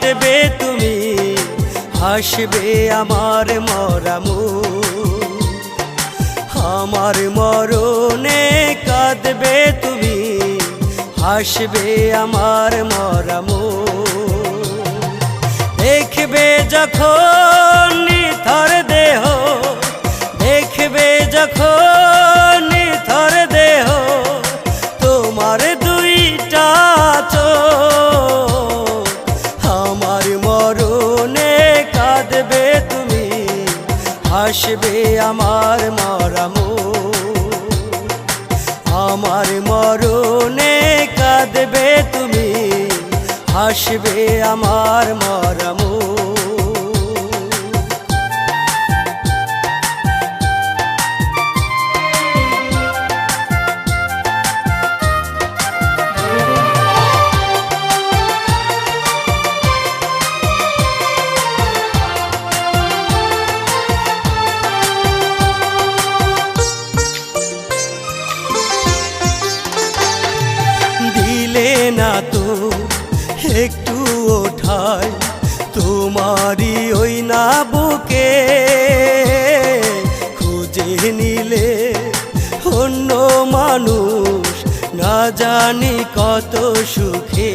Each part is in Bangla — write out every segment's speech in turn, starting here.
কাঁদবে তুমি, হাসবে আমার মরামু। আমার মরণে কাঁদবে তুমি, হাসবে আমার মরামু। দেখবে যখন নিথর হাসবে আমার মরামু আমার মরণে কাঁদবে তুমি আসবে আমার মরামু একটু ওঠাই, তোমারই ওই না বুকে। খুঁজে নিলে অন্য মানুষ না জানি কত সুখে।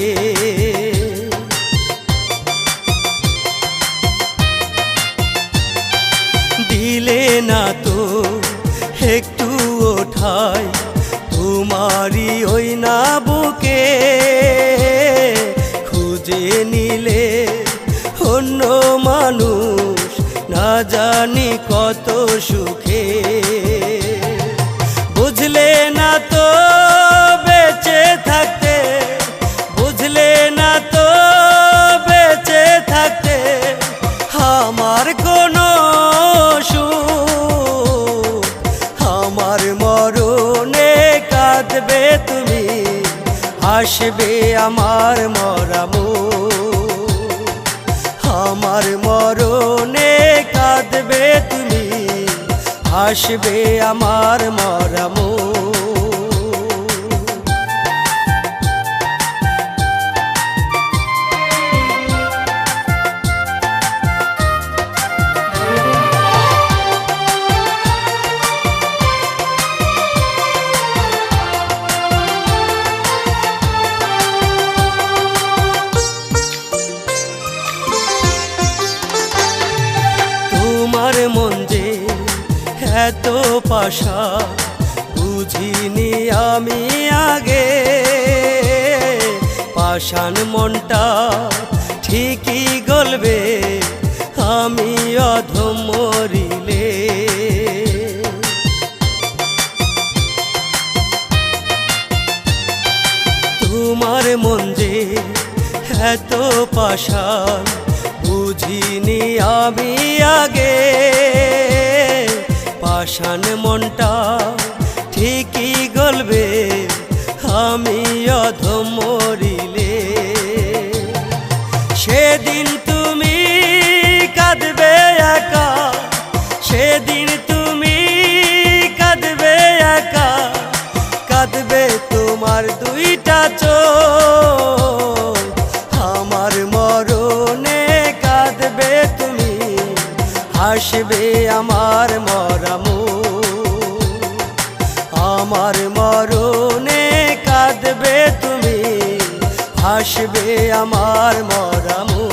দিলে না তো একটু ওঠাই, তোমারই ওই না বুকে। মানুষ, না জানি কত সুখে। বুঝলে না তো বেঁচে থাকতে, বুঝলে না তো বেঁচে থাকতে আমার কোনো সুখ। আমার মরণে কাঁদবে তুমি আসবে আমার মরামু আমার হাসবে আমার মরামু এত পাশা, বুঝিনি আমি আগে। পাষাণ মনটা ঠিকই গলবে, আমি অধম মরিলে তোমার মন যে এত পাশান বুঝিনি আমি আগে। পাষাণ মনটা ঠিকই গলবে, আমি অধম মরিলে। সেদিন তুমি কাঁদবে একা, সেদিন তুমি কাঁদবে একা, কাঁদবে তোমার দুইটা চোখ। হাসবে আমার মরামু। আমার মরণে কাঁদবে তুমি আসবে আমার মরামু।